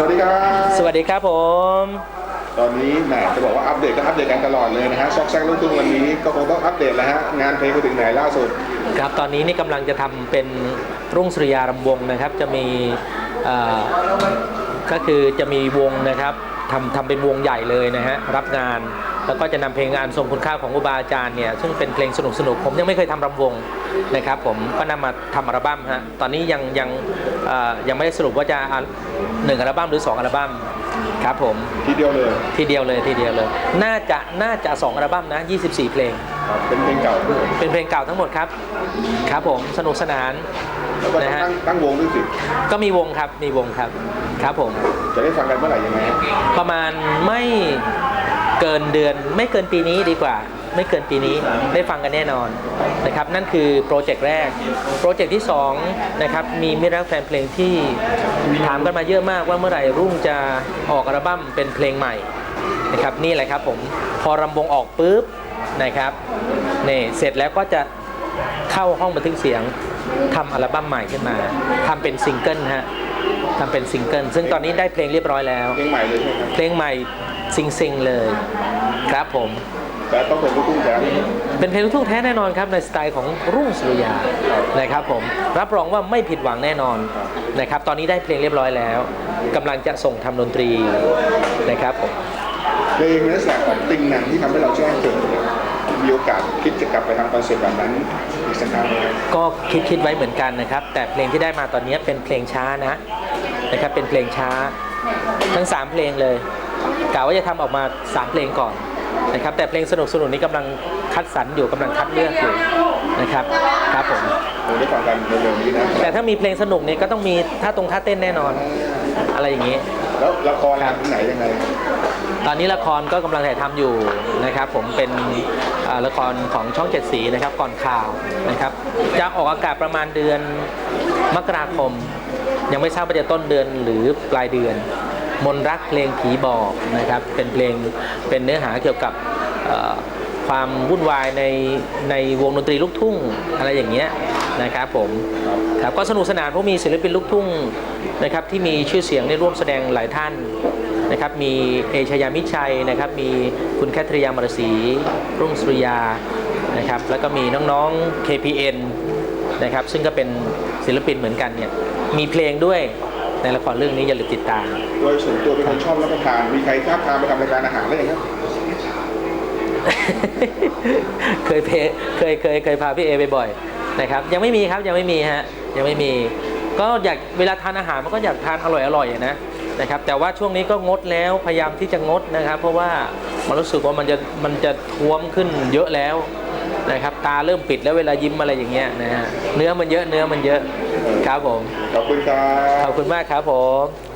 สวัสดีครับ สวัสดีครับผม ตอนนี้แหมจะบอกว่าอัปเดตก็อัปเดตกันตลอดเลยนะฮะซอกแซกลูกทุ่งวันนี้ก็คงต้องอัปเดตแล้วฮะงานเพลงไปถึงไหนล่าสุด ครับตอนนี้นี่กำลังจะทำเป็นรุ่งสุริยารำวงนะครับ จะมีเอ่อก็คือจะมีวงนะครับทำทำเป็นวงใหญ่เลยนะฮะรับงานแล้วก็จะนำเพลงงานทรงคุณค่าของครูบาอาจารย์เนี่ยซึ่งเป็นเพลงสนุกสนุกๆผมยังไม่เคยทำรำวงนะครับผมก็นำมาทำอัลบั้มฮะตอนนี้ยังยังเอ่อยังไม่ได้สรุปว่าจะอะหนึ่งอัลบั้มหรือสองอัลบั้มครับผมทีเดียวเลยทีเดียวเลยทีเดียวเลย น่าจะน่าจะสองอัลบั้มนะ 24 เพลงครับเป็นเพลงเก่าด้วยเป็นเพลงเก่าทั้งหมดครับครับผมสนุกสนานแล้วก็นะฮะตั้งตั้งวงด้วยสิก็มีวงครับมีวงครับครับผมจะได้ฟังกันเมื่อไหร่ยังไงฮะประมาณไม่ เกินเดือนไม่เกินปีนี้ดีกว่า ไม่เกินปีนี้ได้ฟังกันแน่นอนนะครับนั่นคือโปรเจกต์แรก โปรเจกต์ที่2นะครับมีมิตรรักแฟนเพลงที่ถามกันมาเยอะมากว่าเมื่อไหร่รุ่งจะออกอัลบั้มเป็นเพลงใหม่นะครับนี่แหละครับผมพอรำวงออกปุ๊บนะครับนี่เสร็จแล้วก็จะเข้าห้องบันทึกเสียงทำอัลบั้มใหม่ขึ้นมาทำเป็นซิงเกิลฮะ ทำเป็นซิงเกิลซึ่งตอนนี้ได้เพลงเรียบร้อยแล้ว เพลงใหม่เลยใช่ไหมครับเพลงใหม่ซิงซิงๆเลย ครับผม แต่ต้องเป็นลูกทุ่งแท้เป็นเพลงลูกทุ่งแท้แน่นอนครับในสไตล์ของรุ่งสุริยานะครับผมรับรองว่าไม่ผิดหวังแน่นอนนะครับตอนนี้ได้เพลงเรียบร้อยแล้วกำลังจะส่งทำดนตรีนะครับผมเพลงในลักษณะของติงหนังที่ทำให้เราแจ้งเกิดเนี่ย มีโอกาสคิดจะกลับไปทำคอนเสิร์ตแบบนั้นอีกสักครั้งไหมครับก็คิดคิดไว้เหมือนกันนะครับ แต่เพลงที่ได้มาตอนนี้เป็นเพลงช้านะนะครับเป็นเพลงช้าทั้ง 3 เพลงเลยกะว่าจะทำออกมา 3 เพลงก่อนนะครับแต่เพลงสนุกสนุกนี้กำลังคัดสรรอยู่กำลังคัดเลือกอยู่นะครับครับผมคงได้ฟังกันเร็วๆนี้นะแต่ถ้ามีเพลงสนุกเนี่ยก็ต้องมีท่าตรงท่าเต้นแน่นอน อะไรอย่างนี้ แล้วละครถึงไหนยังไง ตอนนี้ละครก็กำลังถ่ายทำอยู่นะครับ ผมเป็นละครของช่องเจ็ดสีนะครับก่อนข่าวนะครับจะออกอากาศประมาณเดือนมกราคม ยังไม่ทราบว่าจะต้นเดือนหรือปลายเดือน มนรักเพลงผีบอกนะครับ เป็นเพลงเป็นเนื้อหาเกี่ยวกับความวุ่นวายในในวงดนตรีลูกทุ่งอะไรอย่างเงี้ยนะครับผมครับก็สนุกสนานเพราะมีศิลปินลูกทุ่งนะครับที่มีชื่อเสียงได้ร่วมแสดงหลายท่าน นะครับมีเอชยามิชัยนะครับมีคุณแคทริยามรศรีรุ่งสุริยานะครับแล้วก็มีน้องๆ KPN นะครับซึ่งก็เป็นศิลปินเหมือนกันเนี่ยมีเพลงด้วยในละครเรื่องนี้อย่าลืมติดตาม โดยส่วนตัวเป็นคนชอบรับประทาน มีใครท้าบทามไปทำรายการอาหารได้ยังครับ เคยเพเคยเคยเคยพาพี่เอไปบ่อยนะครับยังไม่มีครับยังไม่มีฮะยังไม่มี ก็อยากเวลาทานอาหารมันก็อยากทานอร่อยอร่อยๆอะนะ นะครับแต่ว่าช่วงนี้ก็งดแล้วพยายามที่จะงดนะครับ เพราะว่ามันรู้สึกว่ามันจะมันจะท้วมขึ้นเยอะแล้วนะครับตาเริ่มปิดแล้วเวลายิ้มอะไรอย่างเงี้ยนะฮะเนื้อมันเยอะเนื้อมันเยอะครับผมขอบคุณครัขบอบคุณมากครับผม